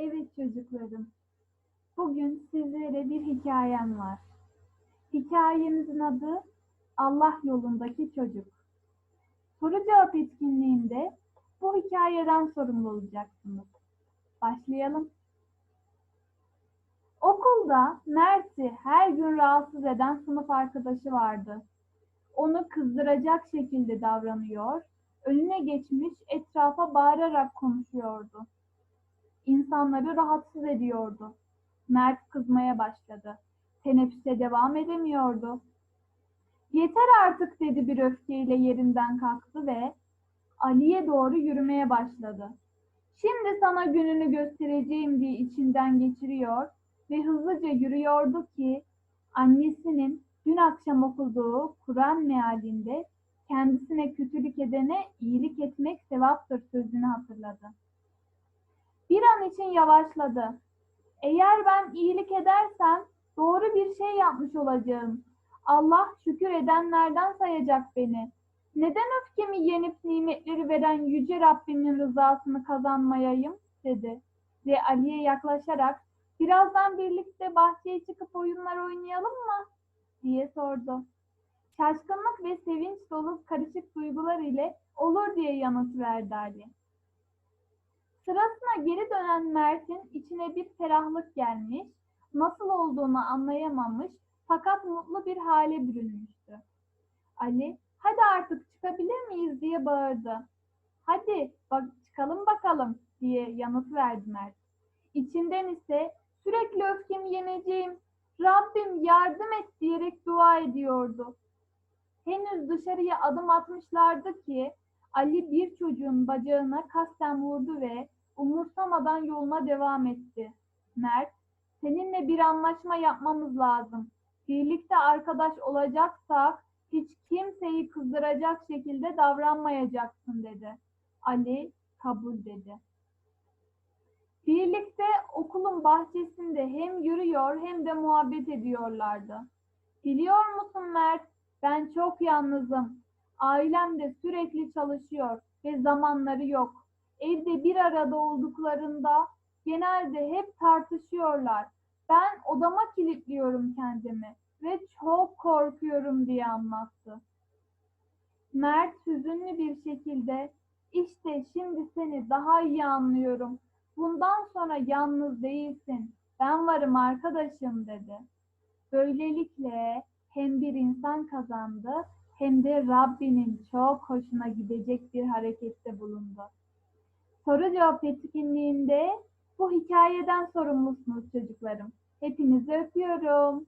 Evet çocuklarım. Bugün sizlere bir hikayem var. Hikayemizin adı Allah yolundaki çocuk. Soru cevap etkinliğinde bu hikayeden sorumlu olacaksınız. Başlayalım. Okulda Mert'i her gün rahatsız eden sınıf arkadaşı vardı. Onu kızdıracak şekilde davranıyor, önüne geçmiş etrafa bağırarak konuşuyordu. İnsanları rahatsız ediyordu. Mert kızmaya başladı. Teneffüse devam edemiyordu. Yeter artık dedi bir öfkeyle yerinden kalktı ve Ali'ye doğru yürümeye başladı. Şimdi sana gününü göstereceğim diye içinden geçiriyor ve hızlıca yürüyordu ki annesinin dün akşam okuduğu Kur'an mealinde kendisine kötülük edene iyilik etmek sevaptır sözünü hatırladı. Bir an için yavaşladı. Eğer ben iyilik edersem doğru bir şey yapmış olacağım. Allah şükür edenlerden sayacak beni. Neden öfkemi yenip nimetleri veren yüce Rabbimin rızasını kazanmayayım dedi. Ve Ali'ye yaklaşarak birazdan birlikte bahçeye çıkıp oyunlar oynayalım mı? diye sordu. Şaşkınlık ve sevinç dolu karışık duygular ile olur diye yanıt verdi Ali. Sırasına geri dönen Mert'in içine bir ferahlık gelmiş, nasıl olduğunu anlayamamış fakat mutlu bir hale bürünmüştü. Ali, hadi artık çıkabilir miyiz diye bağırdı. Hadi bak çıkalım bakalım diye yanıt verdi Mert. İçinden ise sürekli öfkemi yeneceğim, Rabbim yardım et diyerek dua ediyordu. Henüz dışarıya adım atmışlardı ki Ali bir çocuğun bacağına kasten vurdu ve umursamadan yoluna devam etti. Mert, seninle bir anlaşma yapmamız lazım. Birlikte arkadaş olacaksak hiç kimseyi kızdıracak şekilde davranmayacaksın dedi. Ali kabul dedi. Birlikte okulun bahçesinde hem yürüyor hem de muhabbet ediyorlardı. Biliyor musun Mert, ben çok yalnızım. Ailem de sürekli çalışıyor ve zamanları yok. Evde bir arada olduklarında genelde hep tartışıyorlar. Ben odama kilitliyorum kendimi ve çok korkuyorum diye anlattı. Mert hüzünlü bir şekilde işte şimdi seni daha iyi anlıyorum. Bundan sonra yalnız değilsin. Ben varım arkadaşım dedi. Böylelikle hem bir insan kazandı hem de Rabbinin çok hoşuna gidecek bir harekette bulundu. Soru cevap etkinliğinde bu hikayeden sorumlusunuz çocuklarım. Hepinizi öpüyorum.